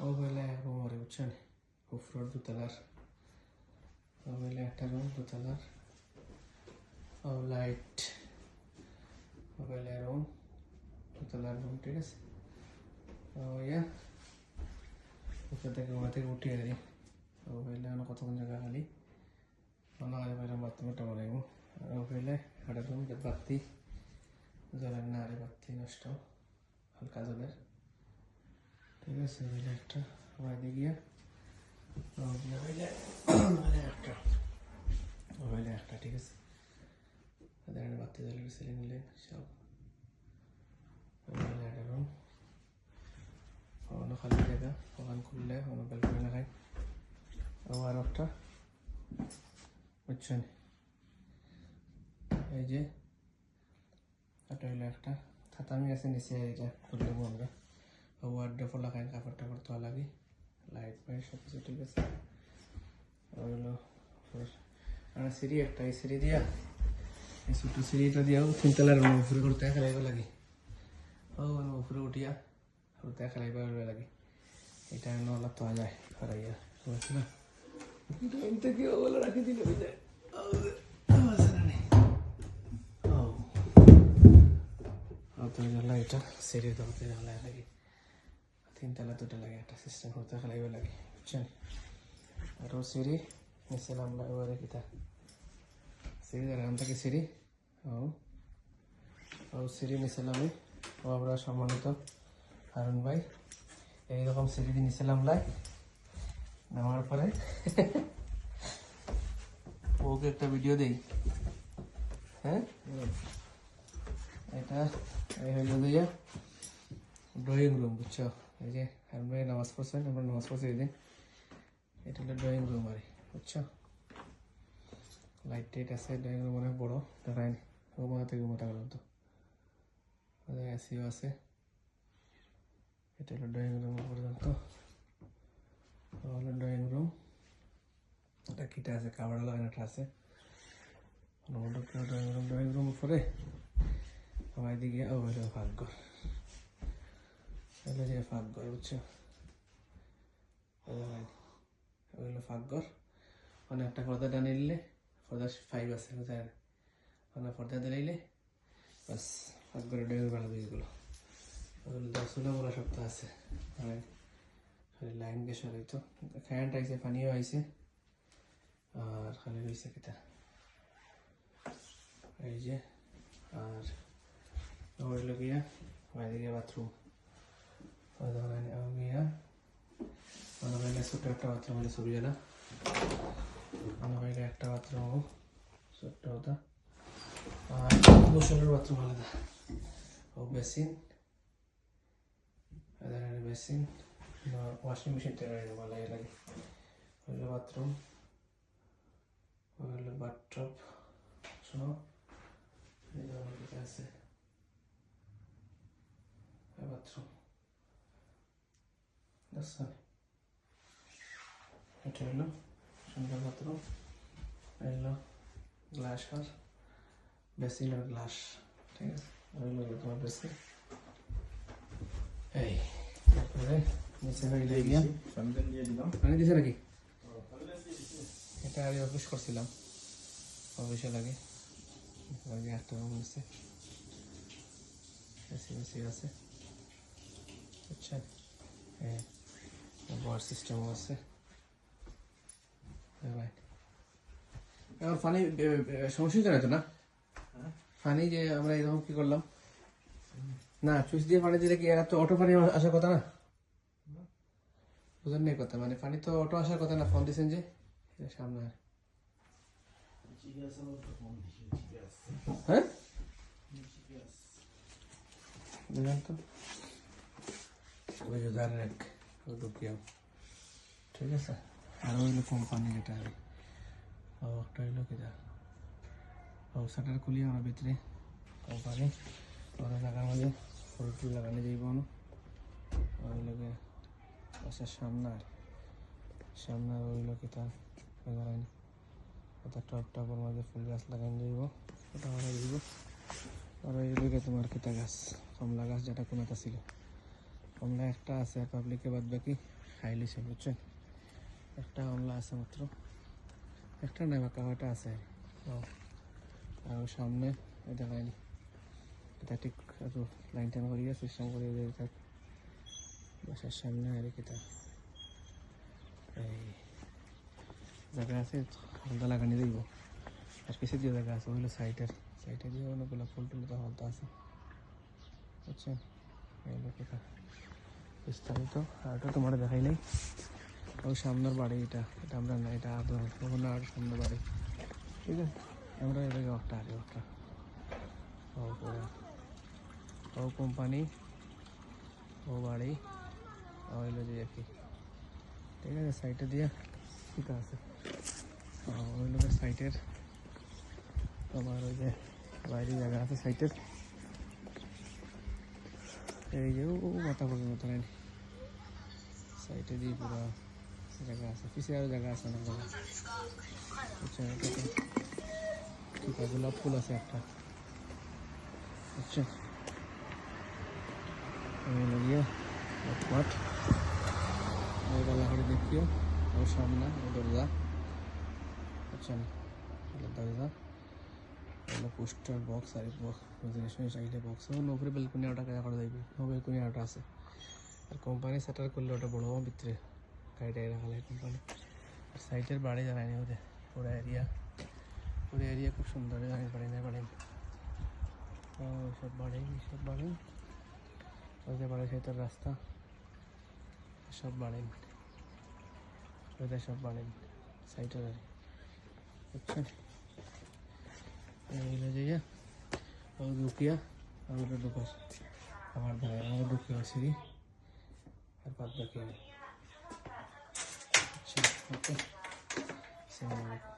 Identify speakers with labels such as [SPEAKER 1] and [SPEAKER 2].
[SPEAKER 1] ও বলে রুম ওরে বুঝছেন উপর দুতলার ও বলে একটা রুম দুতলার ও লাইট ও বলে রুম দুতলার রুম ঠিক আছে? ও, ইয়া। উপর থেকে ঘুমা থেকে উঠিয়ে দিই। ও বলে অন্য কতক্ষণ জায়গা খালি অন্য খালি বাইরে বাথরুমটা বানাইব আর ও বলে একটা রুম বাতি, জলের না আরে বাতি নষ্ট, হালকা জলের। ঠিক আছে ওইটা একটা বাইরে গিয়া হইলে একটা হইলে একটা, ঠিক আছে। তাদের বাতি জ্বালিয়ে সিলিং মিলে সব। হইলে একটা রুম ওখানে খালি জায়গা, ওখান খুললে ওখানে ব্যালকনি লাগাই আবার একটা, বুঝছেন? এই যে এটা হইল একটা থাতামি আছে নিচে এটা খুললে আমরা ওয়ার্ডে ফোলা খাই কাপড় টাপড় তোলা লাগে লাইট ফাইট সব কিছু ঠিক আছে ওগুলো আর সিঁড়ি একটা এই সিঁড়ি দিয়া এই ছোটো সিঁড়িটা দিয়াও তিনতলার উপরে করতে খেলাইব লাগে ও উপরে উঠিয়া করতে খেলাইব লাগে এটা নলা তো যায় হারাইয়া বুঝছি না এমতে কি ওগুলো রাখি দিলে হয়ে যায় এটা সিঁড়ির দরতে জানলা লাগে তিনতলা দুটো লাগে, একটা সিস্টেম করতে খেলাইব লাগে, বুঝছেন? আর ও সিঁড়ি, নিচে নামলা, এবারে কিতা সিঁড়ি দেখান থেকে সিঁড়ি। ও ও সিঁড়ি নিচে নামে। ও আমরা সম্মানিত হারুন ভাই। এইরকম সিঁড়ি দিয়ে নিচে নামলাই নামার পরে ওকে একটা ভিডিও দেই। হ্যাঁ? এটা এই হইল দিয়ে ড্রয়িং রুম বুঝছ? এই যে হারুন নামাজ পড়ছেন, আমরা নামাজ পড়ছি এই দিন এটা হলো ড্রয়িং রুম আর বুঝছ? লাইট টাইট আছে ড্রয়িং রুম অনেক বড় দেখায় নি। ঘুমা থেকে ঘুমাতে গেলাম তো। এসিও আছে। এটা হলো ড্রয়িং রুম পর্যন্ত। হলো ড্রয়িং রুম এটা কিটা আছে, কাপড় লাগানোটা আছে। ড্রয়িং রুম ড্রয়িং রুম পরে আমার দিকে ও হলো ফাঁকঘর হলো যে ফাঁকঘর বুঝছ? ওইগুলো ফাঁকঘর মানে একটা পর্দা টানে নিলে, পর্দা ফাইভ আছে কোথায় মানে পর্দা দিলাইলে বাস ফাঁকঘরে ডেঙ্গু ভালো বীজগুলো। ওগুলো দশগুলো বড় সপ্তাহ আছে। মানে লাইন গেছে হয়তো কারেন্ট আইছে পানিও আইছে। আর খালি রয়েছে কিতা? এই যে, আর ওইগুলো গিয়া বাইরে বাথরুম গিয়া আমার বাইরে ছোট একটা বাথরুম হলে ছবি এলা আমার বাইরে একটা বাথরুম ছোট্ট ওটা আর গোসলের বাথরুম আলাদা ও বেসিন এদের বেসিন ওয়াশিং মেশিন টেনে ভালো লাগে হইল বাথরুম হইল বাথটপ শোনো এই যে আমার কাছে আছে বাথরুম দেখছ এটা হলো সুন্দর বাথরুম এলো গ্লাস আর বেসিন আর গ্লাস ঠিক আছে হলো তোমার বেসিন এই তারপরে নিচে হইলে গিয়া
[SPEAKER 2] দিয়ে দিলাম
[SPEAKER 1] পানি দিছে নাকি এটা আমি অফিস করছিলাম অফিসে লাগে আগে একটা রুম আছে এসি এসি আছে আচ্ছা হ্যাঁ বয়ার সিস্টেমও আছে। এখন ফানি সমস্যা জানাই তো না? ফানি যে আমরা এরকম কি করলাম? না সুইচ দিয়ে পানি দিলে কি এরা তো অটো পানি আসার কথা না? বুঝেন নাই কথা মানে পানি তো অটো আসার কথা না ফোন দিয়েছেন যে? সামনে আর। হ্যাঁ? তো ওই এক। ঠিক আছে? আর ওইলো কোম্পানি যেটা আর একটা হইল কিটা ও খুলি আমার ভিতরে। কোম্পানি ওরা জায়গার মাঝে ফুল টুল লাগানো যাইব ওই লোকে বাসার সামনে আর। ওই ওটা টপ টপের মাঝে ফুল গাছ লাগাই যাইব। ওটা লাগাই দিব আর ওই লোকে তোমার কিতা গাছ? কমলা গাছ যেটা ছিল। কমলা একটা আছে পাবলিকে বাদ বাকি খাই লিছে বুঝছেন? একটা কমলা আছে মাত্র। একটা নাই বা কাওয়াটা আছে? আর সামনে ওই দেখায়নি এটা ঠিক একটু লাইন টাইন করিয়ে সিস্টেম করিয়ে দিয়ে থাক। বাসার সামনে আর কি তা এই জায়গা আছে, হলদা লাগানি দিব আর পিছিয়ে দিয়ে জায়গা আছে ওইগুলো সাইডের, সাইডে দিয়ে অনেকগুলো ফুল টুল হলদা আছে। বুঝছেন? এই লোক এটা। বিস্তারিত। আর তোমার দেখাই নাই। ওই সামনের বাড়ি এটা। এটা আমরা না, এটা আদর ওখানে আর সামনের বাড়ি। ঠিক আছে? আমরা এদিকে একটা, আগে একটা। ও কোম্পানি, ও বাড়ি ওইলো যে আর কি ঠিক আছে সাইটে দিয়ে ঠিক আছে। ওই লোকের সাইটের তোমার ওই যে বাইরে জায়গা আছে সাইটের এই যে, ও মাথা পড়বে মতো নেই। সাইটে দিয়ে পুরো জায়গা আছে। পিছিয়ে আরও জায়গা আছে অনেক জায়গা। ঠিক আছে গোলাপ ফুল আছে একটা। আচ্ছা আমি গিয়ে মাঠ ওই গলা করে দেখিও। ওর সামনে দরজা। আচ্ছা দরজা। পোস্টার বক্স বক্স জিনিস জিনিস আইলে বক্স ও উপরে বেলকুনি ওটা যাইবে ও বেলকুনি ওটা আছে আর কোম্পানি সেটার করলে ওটা বড় ভিতরে গাড়িটাই রাখা লাগে কোম্পানি আর সাইটের বাড়ি জানায়নি ওদের পুরো এরিয়া পুরো এরিয়া খুব সুন্দর জানি বাড়ি না বাড়ি সব বাড়ি সব বাড়ি ওই যে বাড়ি সাইটের রাস্তা সব বাড়ি ওদের সব বাড়ি সাইটের আর বুঝছেন আর ঢুকিয়া আর ওটা ঢুকাস আমার ভাই আমার ঢুকিয়া সিঁড়ি আর বাদ বাকি আমি আচ্ছা ওকে আসসালামু আলাইকুম